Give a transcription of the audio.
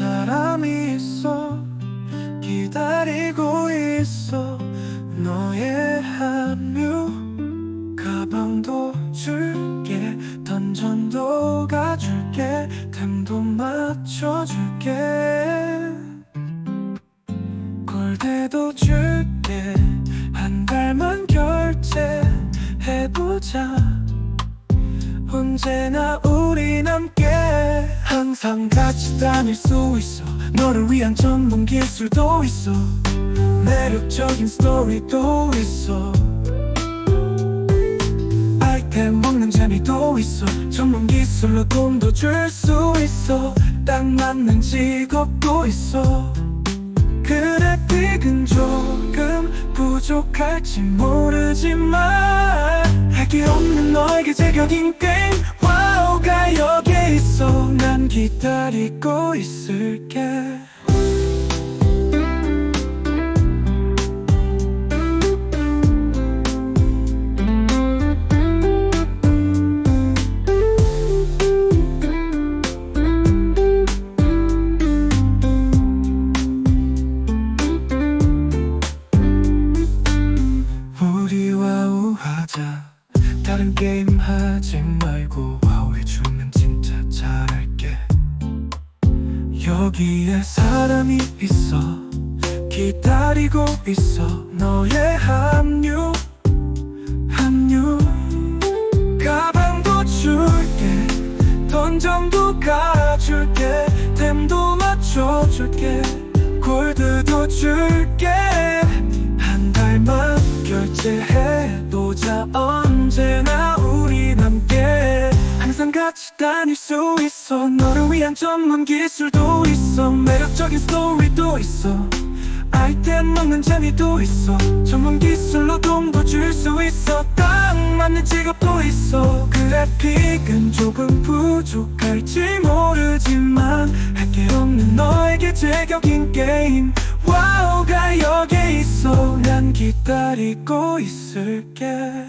사람이 있어. 기다리고 있어. 너의 합류. 가방도 줄게. 던전도 가줄게. 템도 맞춰줄게. 골대도 줄게. 한 달만 결제해보자. 언제나 우리 함께 항상 같이 다닐 수 있어. 너를 위한 전문 기술도 있어. 매력적인 스토리도 있어. 아이템 먹는 재미도 있어. 전문 기술로 돈도 줄 수 있어. 딱 맞는 직업도 있어. 그래픽은 조금 부족할지 모르지만 할 게 없는 너에게 제격인 있어 난 기다리고 있을게. 우리 와 우하자. 다른 게임 하지 말고 와우 해주면 진짜 잘할게. 여기에 사람이 있어. 기다리고 있어. 너의 합류 합류. 가방도 줄게. 던전도 가줄게. 템도 맞춰줄게. 골드도 줄게 같이 다닐 수 있어. 너를 위한 전문 기술도 있어. 매력적인 스토리도 있어. 아이템 먹는 재미도 있어. 전문 기술로 돈도 줄 수 있어. 딱 맞는 직업도 있어. 그래픽은 조금 부족할지 모르지만 할 게 없는 너에게 제격인 게임. 와우가 여기 있어. 난 기다리고 있을게